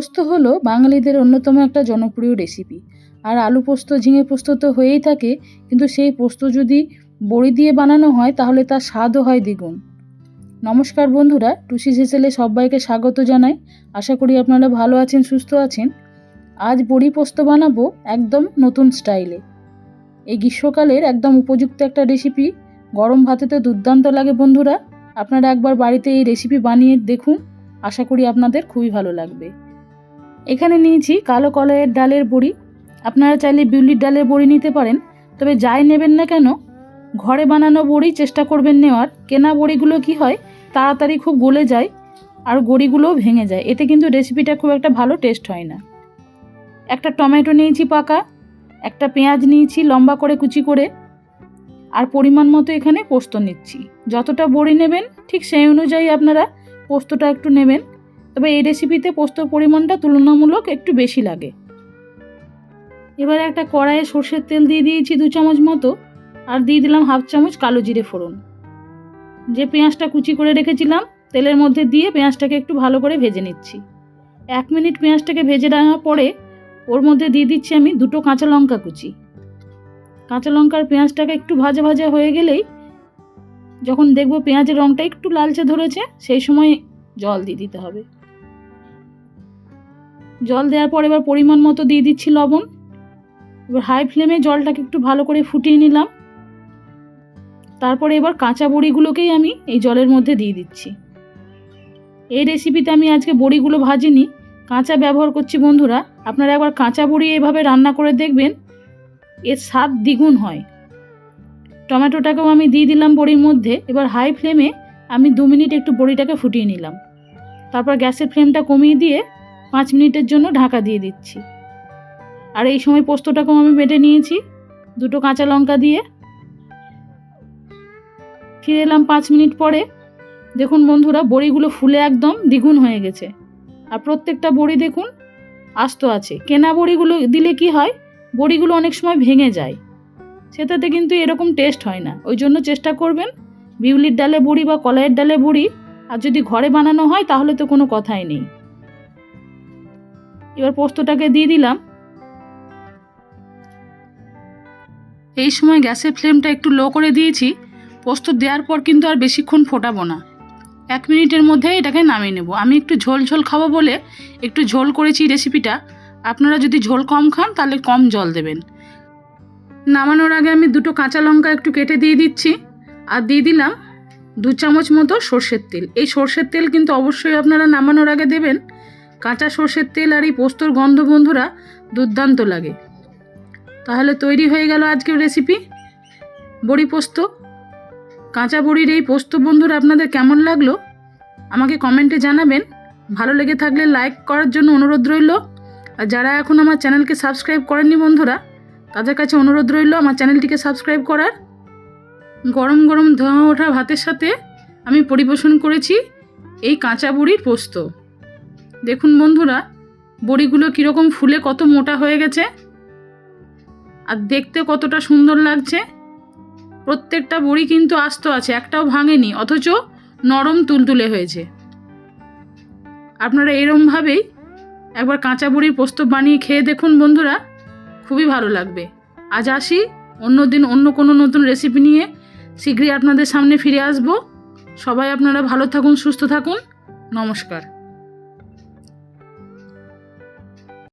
পোস্ত হলো বাঙালিদের অন্যতম একটা জনপ্রিয় রেসিপি আর আলু পোস্ত, ঝিঙে পোস্ত তো হয়েই থাকে, কিন্তু সেই পোস্ত যদি বড়ি দিয়ে বানানো হয়, তাহলে তার স্বাদও হয় দ্বিগুণ। নমস্কার বন্ধুরা, টুসি হেসেলে সবাইকে স্বাগত জানাই। আশা করি আপনারা ভালো আছেন, সুস্থ আছেন। আজ বড়ি পোস্ত বানাবো একদম নতুন স্টাইলে। এই গ্রীষ্মকালের একদম উপযুক্ত একটা রেসিপি গরম ভাতে তো দুর্দান্ত লাগে বন্ধুরা। আপনারা একবার বাড়িতে এই রেসিপি বানিয়ে দেখুন। আশা করি আপনাদের খুবই ভালো লাগবে। এখানে নিয়েছি কালো কলাইয়ের ডালের বড়ি। আপনারা চাইলে বিউলির ডালের বড়ি নিতে পারেন, তবে যাই নেবেন না কেন, ঘরে বানানো বড়ি চেষ্টা করবেন নেওয়ার। কেনা বড়িগুলো কি হয়, তাড়াতাড়ি খুব গলে যায় আর বড়িগুলোও ভেঙে যায়। এতে কিন্তু রেসিপিটা খুব একটা ভালো টেস্ট হয় না। একটা টমেটো নিয়েছি পাকা, একটা পেঁয়াজ নিয়েছি লম্বা করে কুচি করে, আর পরিমাণ মতো এখানে পোস্ত নিচ্ছি। যতটা বড়ি নেবেন, ঠিক সেই অনুযায়ী আপনারা পোস্তটা একটু নেবেন। তবে এই রেসিপিতে পোস্তর পরিমাণটা তুলনামূলক একটু বেশি লাগে। এবারে একটা কড়াইয়ে সর্ষের তেল দিয়ে দিয়েছি দু চামচ মতো, আর দিয়ে দিলাম হাফ চামচ কালো জিরে ফোড়ন। যে পেঁয়াজটা কুচি করে রেখেছিলাম, তেলের মধ্যে দিয়ে পেঁয়াজটাকে একটু ভালো করে ভেজে নিচ্ছি। এক মিনিট পেঁয়াজটাকে ভেজে নেওয়ার পরে, ওর মধ্যে দিয়ে দিচ্ছি আমি দুটো কাঁচা লঙ্কা কুচি। কাঁচা লঙ্কার পেঁয়াজটাকে একটু ভাজা ভাজা হয়ে গেলেই, যখন দেখব পেঁয়াজের রঙটা একটু লালচে ধরেছে, সেই সময় জল দিয়ে দিতে হবে। জল দেওয়ার পর এবার পরিমাণ মতো দিয়ে দিচ্ছি লবণ। এবার হাই ফ্লেমে জলটাকে একটু ভালো করে ফুটিয়ে নিলাম। তারপরে এবার কাঁচা বড়িগুলোকেই আমি এই জলের মধ্যে দিয়ে দিচ্ছি। এই রেসিপিতে আমি আজকে বড়িগুলো ভাজিনি, কাঁচা ব্যবহার করছি বন্ধুরা। আপনারা একবার কাঁচা বড়ি এভাবে রান্না করে দেখবেন, এর স্বাদ দ্বিগুণ হয়। টমেটোটাকেও আমি দিয়ে দিলাম বড়ির মধ্যে, এবার হাই ফ্লেমে আমি দু মিনিট একটু বড়িটাকে ফুটিয়ে নিলাম। তারপর গ্যাসের ফ্লেমটা কমিয়ে দিয়ে পাঁচ মিনিটের জন্য ঢাকা দিয়ে দিচ্ছি। আর এই সময় পোস্তটাকেও আমি বেটে নিয়েছি, দুটো কাঁচা লঙ্কা দিয়ে। ফিরে এলাম পাঁচ মিনিট পরে। দেখুন বন্ধুরা, বড়িগুলো ফুলে একদম দ্বিগুণ হয়ে গেছে। আর প্রত্যেকটা বড়ি দেখুন, আস্ত আছে। কেনা বড়িগুলো দিলে কি হয়, বড়িগুলো অনেক সময় ভেঙে যায়। সেটাতে কিন্তু এরকম টেস্ট হয় না। ওই জন্য চেষ্টা করবেন, বিউলির ডালে বড়ি বা কলাইয়ের ডালে বড়ি। আর যদি ঘরে বানানো হয়, তাহলে তো কোনো কথাই নেই। এবার পোস্তটাকে দিয়ে দিলাম। এই সময় গ্যাসের ফ্লেমটা একটু লো করে দিয়েছি। পোস্ত দেওয়ার পর কিন্তু আর বেশিক্ষণ ফোটাবো না। এক মিনিটের মধ্যে এটাকে নামিয়ে নেব। আমি একটু ঝোল ঝোল খাব বলে একটু ঝোল করেছি রেসিপিটা। আপনারা যদি ঝোল কম খান, তাহলে কম জল দেবেন। নামানোর আগে আমি দুটো কাঁচা লঙ্কা একটু কেটে দিয়ে দিচ্ছি। আর দিয়ে দিলাম দু চামচ মতো সর্ষের তেল। এই সর্ষের তেল কিন্তু অবশ্যই আপনারা নামানোর আগে দেবেন। কাঁচা সর্ষের তেল আর এই পোস্তর গন্ধ বন্ধুরা দুর্দান্ত লাগে। তাহলে তৈরি হয়ে গেল আজকের রেসিপি বড়ি পোস্ত। কাঁচা বড়ির এই পোস্ত বন্ধুরা আপনাদের কেমন লাগল? আমাকে কমেন্টে জানাবেন। ভালো লেগে থাকলে লাইক করার জন্য অনুরোধ রইল। আর যারা এখন আমার চ্যানেলকে সাবস্ক্রাইব করেননি বন্ধুরা, তাদের কাছে অনুরোধ রইল আমার চ্যানেলটিকে সাবস্ক্রাইব করার। গরম গরম ধোঁয়া ওঠা ভাতের সাথে আমি পরিবেশন করেছি এই কাঁচা বুড়ির পোস্ত। দেখুন বন্ধুরা, বড়িগুলো কীরকম ফুলে কত মোটা হয়ে গেছে। আর দেখতে কতটা সুন্দর লাগছে। প্রত্যেকটা বড়ি কিন্তু আস্ত আছে, একটাও ভাঙেনি, অথচ নরম তুলতুলে হয়েছে। আপনারা এরমভাবেই একবার কাঁচা বড়ির পোস্ত বানিয়ে খেয়ে দেখুন বন্ধুরা, খুবই ভালো লাগবে। আজ আসি, অন্য দিন অন্য কোনো নতুন রেসিপি নিয়ে শীঘ্রই আপনাদের সামনে ফিরে আসব। সবাই আপনারা ভালো থাকুন, সুস্থ থাকুন। নমস্কার।